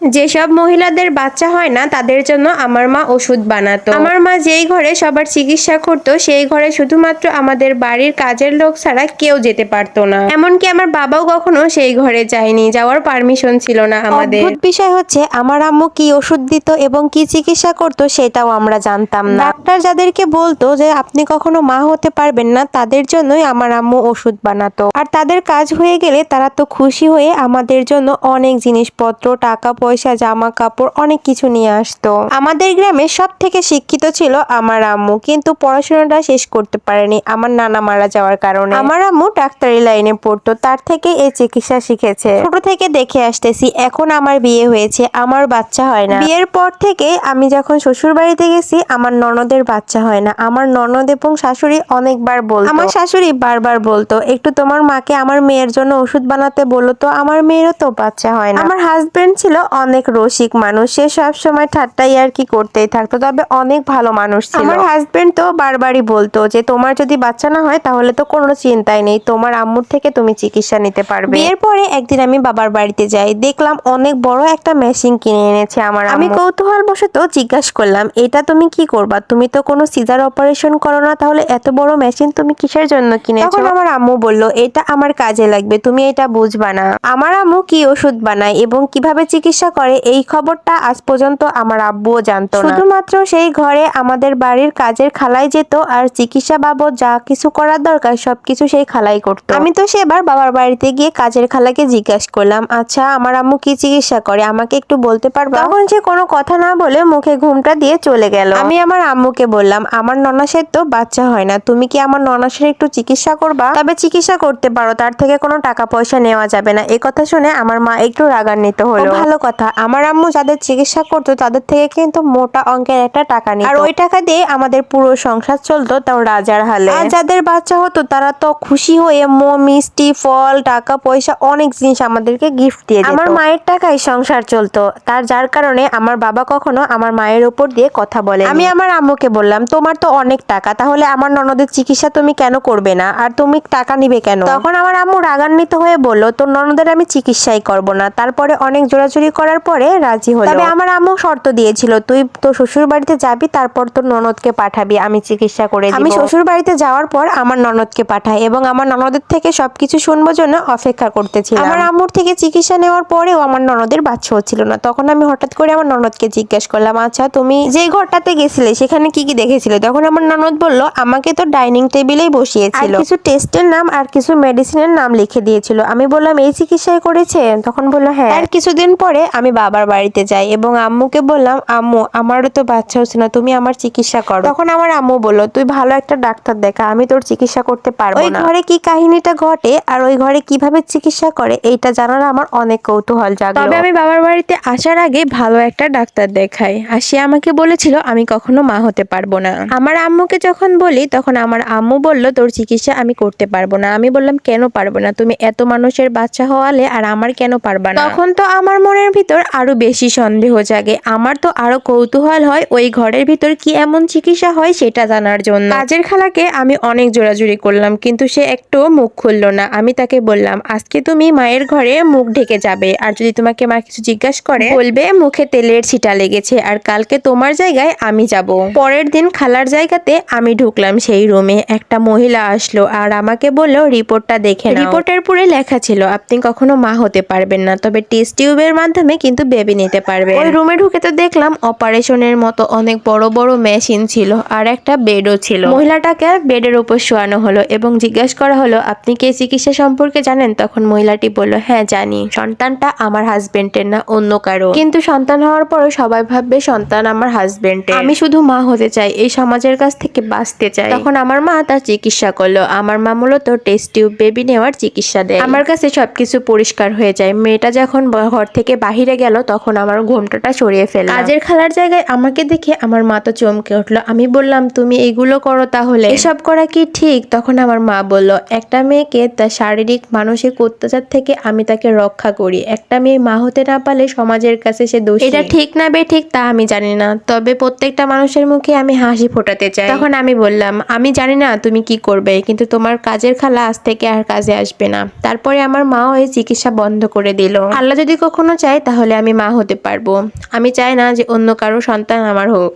যেসব মহিলাদের বাচ্চা হয় না, তাদের জন্য আমার মা ওষুধ বানাতো। আমার মা যেই ঘরে সবার চিকিৎসা করতো, সেই ঘরে শুধুমাত্র আমাদের বাড়ির কাজের লোক ছাড়া কেউ যেতে পারতো না। এমনকি আমার বাবাও কখনো সেই ঘরে যায়নি, যাওয়ার পারমিশন ছিল না আমাদের। বিষয় হচ্ছে, আমার আম্মু কি ওষুধ দিত এবং কি চিকিৎসা করতো সেটাও আমরা জানতাম না। ডাক্তার যাদেরকে বলতো যে, আপনি কখনো মা হতে পারবেন না, তাদের জন্যই আমার আম্মু ওষুধ বানাতো। আর তাদের কাজ হয়ে গেলে তারা তো খুশি হয়ে আমাদের জন্য অনেক জিনিসপত্র, টাকা পয়সা জামা কাপড় অনেক কিছু নিয়ে আসতো। আমাদের গ্রামে সব থেকে শিক্ষিত ছিল আমার আম্মু, কিন্তু পড়াশোনাটা শেষ করতে পারেনি। আমার নানা মারা যাওয়ার কারণে। আমার আম্মু ডাক্তারি লাইনে পড়তো, তার থেকে এই চিকিৎসা শিখেছে। ছোট থেকে দেখে আসতেছি, এখন আমার বিয়ে হয়েছে, আমার বাচ্চা হয় না। বিয়ের পর থেকে আমি যখন শ্বশুর বাড়িতে গেছি, আমার ননদের বাচ্চা হয় না। আমার ননদ এবং শাশুড়ি অনেকবার বলতো। আমার শাশুড়ি বারবার বলতো, একটু তোমার মাকে আমার মেয়ের জন্য ওষুধ বানাতে বলল তো, আমার মেয়েরও তো বাচ্চা হয় না। আমার হাজবেন্ড ছিল অনেক রসিক মানুষ সে সব সময় ঠাট্টাই আর কি করতেই থাকতো। তবে অনেক ভালো মানুষ ছিল। আমার হাজবেন্ড তো বারবারই বলতো যে তোমার যদি বাচ্চা না হয় তাহলে তো কোনো চিন্তাই নেই। তোমার আম্মুর থেকে তুমি চিকিৎসা নিতে পারবে। বিয়ের পরে একদিন আমি বাবার বাড়িতে যাই। দেখলাম অনেক বড় একটা মেশিন কিনে এনেছে আমার আমি কৌতূহল বশত জিজ্ঞাসা করলাম এটা তুমি কি করবা? তুমি তো কোনো সিজার অপারেশন করো না তাহলে এত বড় মেশিন তুমি কিসের জন্য কিনেছো? তখন আমার আম্মু বলল এটা আমার কাজে লাগবে তুমি এটা বুঝবা না। আমার আম্মু কি ওষুধ বানায় এবং কীভাবে চিকিৎসা করে, এই খবরটা আজ পর্যন্ত আমার আব্বুও জানতো শুধুমাত্র সেই ঘরে আমাদের বাড়ির কাজের খালাই যেত আর চিকিৎসা বাবদ যা কিছু করার দরকার সবকিছু সেই খালাই করতো। আমি তো সেবার বাবার বাড়িতে গিয়ে কাজের খালাকে জিজ্ঞাসা করলাম আচ্ছা আমার আম্মু কি চিকিৎসা করে? আমাকে একটু বলতে পারবা? তখন সে কোনো কথা না বলে মুখে ঘুমটা দিয়ে চলে গেল। আমি আমার আম্মুকে বললাম, আমার ননাসের তো বাচ্চা হয় না, তুমি কি আমার ননাসের একটু চিকিৎসা করবা? তবে চিকিৎসা করতে পারো, তার থেকে কোনো টাকা পয়সা নেওয়া যাবে না। এই কথা শুনে আমার মা একটু রাগান্বিত হলো। ভালো কথা আমার আম্মু যাদের চিকিৎসা করতো তাদের থেকে কিন্তু মোটা অঙ্কের একটা টাকা নিত। আর ওই টাকা দিয়ে আমাদের পুরো সংসার চলতো তাও রাজার হালে। আর যাদের বাচ্চা হতো তারা তো খুশি হয়ে মো মিষ্টি ফল টাকা পয়সা অনেক জিনিস আমাদেরকে গিফট দিয়ে আমার মায়ের টাকায় সংসার চলতো। তার যার কারণে আমার বাবা কখনো আমার মায়ের উপর দিয়ে কথা বলে আমি আমার আম্মুকে বললাম তোমার তো অনেক টাকা তাহলে আমার ননদের চিকিৎসা তুমি কেন করবে না? আর তুমি টাকা নিবে কেন? তখন আমার আম্মু রাগান্বিত হয়ে বলল তোর ননদের আমি চিকিৎসাই করব না। তারপরে অনেক জোরাজুরি করার পরে রাজি হলো। তবে আমার আম্মু শর্ত দিয়েছিল তুই তোর শ্বশুর বাড়িতে যাবি তারপর তোর ননদকে পাঠাবি আমি চিকিৎসা করে দিব। আমি শ্বশুর বাড়িতে যাওয়ার পর আমার ননদকে পাঠাই এবং আমার ননদের থেকে সবকিছু শুনব জন্য অপেক্ষা করতেছিলাম। আমার আম্মুর থেকে চিকিৎসা নেওয়ার পরেও আমার ননদের বাচ্চা হচ্ছিল না। তখন আমি হঠাৎ করে আমার ননদকে জিজ্ঞেস করলাম আচ্ছা তুমি যে ঘরটাতে গেছিলে সেখানে কি কি দেখেছিলে? তখন আমার ননদ বলল আমাকে তো ডাইনিং টেবিলেই বসিয়েছিল। আর কিছু টেস্টের নাম আর কিছু মেডিসিনের নাম লিখে দিয়েছিল। আমি বললাম এই চিকিৎসাই করেছে? তখন বলল হ্যাঁ। আর কিছুদিন পরে আমি বাবার বাড়িতে যাই এবং আম্মুকে বললাম আম্মু আমারও তো বাচ্চা হচ্ছে না তুমি আমার চিকিৎসা করো। তখন আমার আম্মু বলল তুই ভালো একটা ডাক্তার দেখা আমি তোর চিকিৎসা করতে পারব ওই ঘরে কি কাহিনীটা ঘটে আর ওই ঘরে কীভাবে চিকিৎসা করে এইটা জানার আমার অনেক কৌতূহল জাগলো। তবে আমি বাবার বাড়িতে আসার আগে ভালো একটা ডাক্তার দেখাই আর সে আমাকে বলেছিল আমি কখনো মা হতে পারব না। আমার আম্মুকে যখন বলি তখন আমার আম্মু বলল তোর চিকিৎসা আমি করতে পারব না। আমি বললাম কেন পারব না? তুমি এত মানুষের বাচ্চা হওয়ালে আর আমার কেন পারবা না? তখন তো আমার মনের ভিতর আরও বেশি সন্দেহ জাগে। আমার তো আরও কৌতূহল হয় ওই ঘরের ভিতর কি এমন চিকিৎসা হয় সেটা জানার জন্য। কাজের খালাকে আমি অনেক জোরাজুরি করলাম, কিন্তু সে একটু মুখ খুললো না। আমি তাকে বললাম, আজকে তুমি মায়ের ঘরে মুখ ঢেকে যাবে, আর যদি তোমাকে মা কিছু জিজ্ঞাসা করে, বলবে মুখে তেলের ছিটা লেগেছে, আর কালকে তোমার জায়গায় আমি যাব। পরের দিন খালার জায়গাতে আমি ঢুকলাম সেই রুমে। একটা মহিলা আসলো আর আমাকে বলল, রিপোর্টটা দেখে রিপোর্টের পুরে লেখা ছিল, আপনি কখনো মা হতে পারবেন না। তবে টেস্ট টিউবের মাধ্যমে কিন্তু বেবি নিতে পারবে। ওই রুমে ঢুকে তো দেখলাম অপারেশনের মতো অনেক বড় বড় মেশিন ছিল আর একটা বেডও ছিল। মহিলাটাকে বেডের উপর শোয়ানো হলো এবং জিজ্ঞাসা করা হলো, আপনি কি চিকিৎসা সম্পর্কে জানেন? তখন মহিলাটি বলল হ্যাঁ জানি। সন্তানটা আমার হাজবেন্ডের না, অন্য কারও। কিন্তু সন্তান হওয়ার পরও সবাই ভাববে সন্তান আমার হাজবেন্ডের। আমি শুধু মা হতে চাই, এই সমাজের কাছ থেকে বাঁচতে চাই। তখন আমার মা তার চিকিৎসা করল। আমার মা মূলত টেস্ট টিউব, বেবি নেওয়ার চিকিৎসা দেয়। আমার কাছে সবকিছু পরিষ্কার হয়ে যায়। মেয়েটা যখন ঘর থেকে বাহিরে গেল তখন আমার ঘোমটাটা সরিয়ে ফেললাম। কাজের খালার জায়গায় আমাকে দেখে আমার মা তো চমকে উঠল। আমি বললাম তুমি এগুলো করো তাহলে। এসব করা কি ঠিক? তখন আমার মা বলল একটা মেয়েকে তার শারীরিক মানসিক অত্যাচার থেকে আমি তাকে রক্ষা করি। একটা মেয়ে মা হতে না পারলে সমাজের কাছে সে দোষী। এটা ঠিক না বে ঠিক তা আমি জানি না। তবে প্রত্যেকটা মানুষের মুখে আমি হাসি ফোটাতে চাই। তখন আমি বললাম আমি জানি না তুমি কি করবে কিন্তু তোমার কাজের খালা আজ থেকে আর কাজে আসবে না। তারপরে আমার মাও এই চিকিৎসা বন্ধ করে দিল। আল্লাহ যদি কখনো চায় তাহলে আমি মা হতে পারব। আমি চাই না যে অন্য কারও সন্তান আমার হোক।